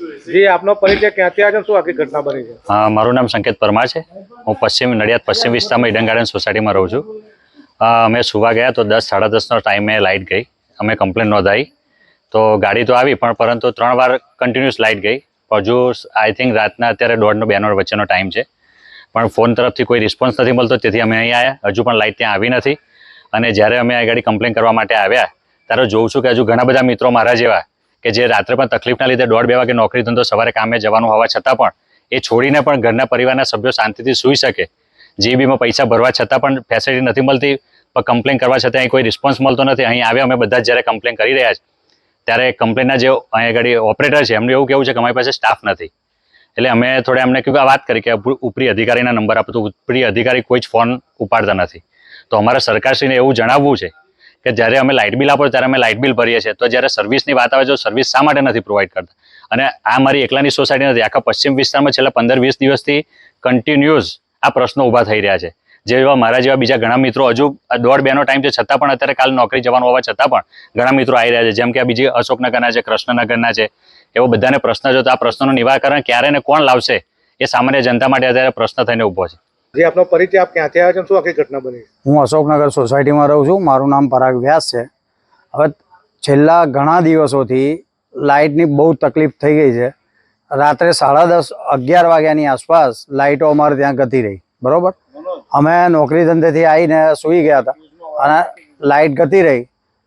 જી આપનો પરિચય ક્યાંથી આજે શું આખી ઘટના બની છે? હા, મારું નામ સંકેત પરમાર છે. હું પશ્ચિમ નડિયાદ, પશ્ચિમ વિસ્તારમાં ઈડન ગાર્ડન સોસાયટીમાં રહું છું. અમે સુવા ગયા તો દસ, સાડા દસનો ટાઈમે લાઇટ ગઈ. અમે કમ્પ્લેન નોંધાવી તો ગાડી તો આવી, પણ પરંતુ ત્રણ વાર કન્ટિન્યુઅસ લાઇટ ગઈ. હજુ આઈ થિંક રાતના અત્યારે દોઢનો, બેનો વચ્ચેનો ટાઈમ છે. પણ ફોન તરફથી કોઈ રિસ્પોન્સ નથી મળતો, તેથી અમે અહીં આવ્યા. હજુ પણ લાઇટ ત્યાં આવી નથી. અને જ્યારે અમે આ ગાડી કમ્પ્લેન કરવા માટે આવ્યા, ત્યારે જોઉં છું કે હજુ ઘણા બધા મિત્રો મારા જેવા કે જે રાત્રે પણ તકલીફના લીધે દોઢ બે વાગે નોકરી ધંધો સવારે કામે જવાનું હોવા છતાં પણ એ છોડીને પણ ઘરના પરિવારના સભ્યો શાંતિથી સૂઈ શકે. જીબીમાં પૈસા ભરવા છતાં પણ ફેસિલિટી નથી મળતી, પણ કમ્પ્લેન કરવા છતાં અહીં કોઈ રિસ્પોન્સ મળતો નથી. અહીં આવ્યા અમે બધા જ્યારે કમ્પ્લેન કરી રહ્યા છે, ત્યારે કમ્પ્લેનના જે અહીં આગળ ઓપરેટર છે, એમનું એવું કેવું છે કે અમારી પાસે સ્ટાફ નથી. એટલે અમે થોડા એમને આ વાત કરી કે ઉપરી અધિકારીના નંબર આપો. ઉપરી અધિકારી કોઈ જ ફોન ઉપાડતા નથી. તો અમારે સરકારશ્રીને એવું જણાવવું છે કે જ્યારે અમે લાઇટ બિલ આપો ત્યારે અમે લાઇટ બિલ ભરીએ છીએ. તો જ્યારે સર્વિસની વાત આવે તો સર્વિસ શા માટે નથી પ્રોવાઈડ કરતા? અને આ મારી એકલાની સોસાયટી નથી, આખા પશ્ચિમ વિસ્તારમાં છેલ્લા પંદર વીસ દિવસથી કન્ટિન્યુઅસ આ પ્રશ્નો ઊભા થઈ રહ્યા છે. જેવા મારા જેવા બીજા ઘણા મિત્રો, હજુ દોઢ બેનો ટાઈમ છે, છતાં પણ અત્યારે કાલ નોકરી જવાનું હોવા છતાં પણ ઘણા મિત્રો આવી રહ્યા છે, જેમ કે આ બીજી અશોકનગરના છે, કૃષ્ણનગરના છે, એવો બધાને પ્રશ્ન જો તો આ પ્રશ્નનું નિવારણ ક્યારે ને કોણ લાવશે એ સામાન્ય જનતા માટે અત્યારે પ્રશ્ન થઈને ઊભો છે. જી આપનો પરિચય આપ ક્યાંથી આવ્યા છો શું આખી ઘટના બની હું અશોકનગર સોસાયટીમાં રહું છું. મારું નામ પરાગ વ્યાસ છે. હવે છેલ્લા ઘણા દિવસોથી લાઇટની બહુ તકલીફ થઈ ગઈ છે. રાત્રે સાડા દસ, અગિયાર વાગ્યાની આસપાસ લાઇટો અમારે ત્યાં ગતી રહી. બરોબર? અમે નોકરી ધંધેથી આવીને સૂઈ ગયા હતા અને લાઇટ ગતી રહી.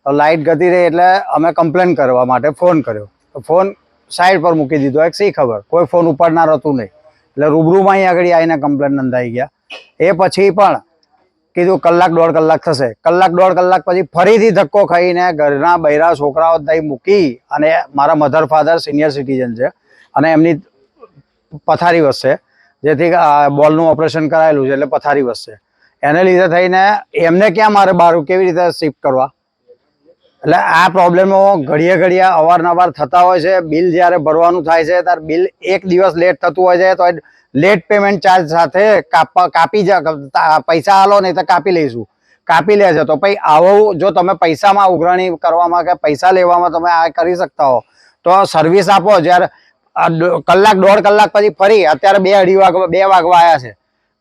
તો લાઇટ ગતી રહી એટલે અમે કમ્પ્લેન કરવા માટે ફોન કર્યો. ફોન સાઈડ પર મૂકી દીધો. એક સી ખબર? કોઈ ફોન ઉપાડનાર હતું નહીં. એટલે રૂબરૂમાં અહીં આગળ આવીને કમ્પ્લેન નોંધાઈ ગયા. એ પછી પણ કીધું કલાક દોઢ કલાક થશે. કલાક દોઢ કલાક પછી ફરીથી ધક્કો ખાઈને ઘરના બૈરા છોકરાઓ ત્યાં મૂકી અને મારા મધર ફાધર સિનિયર સિટીઝન છે અને એમની પથારી વસશે જેથી બોલનું ઓપરેશન કરાયેલું છે એટલે પથારી વસશે એને લીધે થઈને એમને ક્યાં મારે બહાર કેવી રીતે શિફ્ટ કરવા? એટલે આ પ્રોબ્લેમો ઘડીએ ઘડીએ અવારનવાર થતા હોય છે. બિલ જ્યારે ભરવાનું થાય છે, ત્યારે બિલ એક દિવસ લેટ થતું હોય છે, તો લેટ પેમેન્ટ ચાર્જ સાથે કાપી પૈસા આલો નહીં તો કાપી લઈશું. કાપી લે છે તો પછી આવું જો તમે પૈસામાં ઉઘરાણી કરવામાં કે પૈસા લેવામાં તમે આ કરી શકતા હો, તો સર્વિસ આપો. જ્યારે કલાક, દોઢ કલાક પછી ફરી, અત્યારે બે અઢી વાગ, બે વાગવા આવ્યા છે.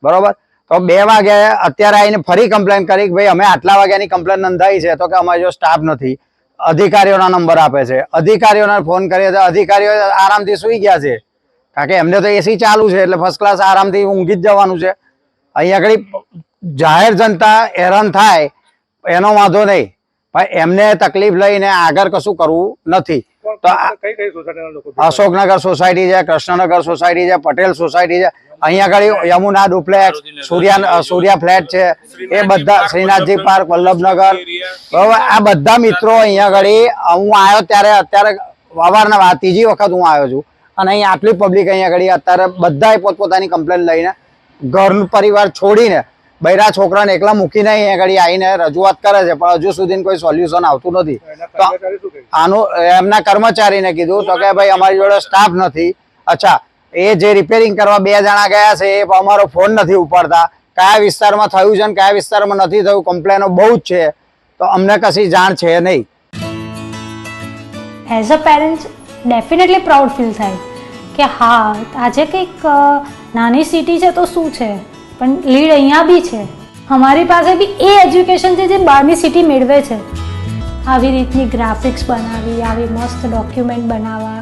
બરોબર? તો બે વાગે અત્યારે આવીને ફરી કમ્પ્લેન કરી કે ભાઈ અમે આટલા વાગ્યાની કમ્પ્લેન નોંધાઈ છે તો કે અમારી જો સ્ટાફ નથી. અધિકારીઓના નંબર આપે છે. અધિકારીઓને ફોન કરીએ તો અધિકારીઓ આરામથી સૂઈ ગયા છે. કારણ કે એમને તો એસી ચાલુ છે એટલે ફર્સ્ટ ક્લાસ આરામથી ઊંઘી જ જવાનું છે. અહીંયા આગળ જાહેર જનતા હેરાન થાય એનો વાંધો નહીં. પણ એમને તકલીફ લઈને આગળ કશું કરવું નથી. તો અશોકનગર સોસાયટી છે કૃષ્ણનગર સોસાયટી છે પટેલ સોસાયટી છે. અહીંયા આગળ યમુના ડુપ્લેક્સ સૂર્યા સૂર્યા ફ્લેટ છે. એ બધા શ્રીનાથજી પાર્ક વલ્લભનગર. બરાબર આ બધા મિત્રો અહીંયા આગળ હું આવ્યો ત્યારે અત્યારે અવારનવાર ત્રીજી વખત હું આવ્યો છું. અને અહીં આટલી પબ્લિક અહીંયા આગળ અત્યારે બધાએ પોતપોતાની કમ્પ્લેન લઈને ઘર પરિવાર છોડીને બૈરા છોકરાને એકલા મૂકીને અહીંયા આગળ આવીને રજૂઆત કરે છે પણ હજુ સુધી કોઈ સોલ્યુશન આવતું નથી. તો? આનું એમના કર્મચારીને કીધું તો કે ભાઈ અમારી જોડે સ્ટાફ નથી. અચ્છા એ જે રિપેરિંગ કરવા બે જણા ગયા છે, એ અમારો ફોન નથી ઉપાડતા. કયા વિસ્તારમાં થયું છે ને કયા વિસ્તારમાં નથી થયું કમ્પ્લેનો બહુ જ છે. તો અમને કશી જાણ છે નહીં. As a parents definitely proud feel થાય કે હા, આજે કંઈક નાની સિટી છે તો શું છે? પણ લીડ અહીંયા બી છે. અમારી પાસે બી એ એજ્યુકેશન છે જે બહારની સિટી મેળવે છે. આવી રીતની ગ્રાફિક્સ બનાવી, આવી મસ્ત ડોક્યુમેન્ટ બનાવવા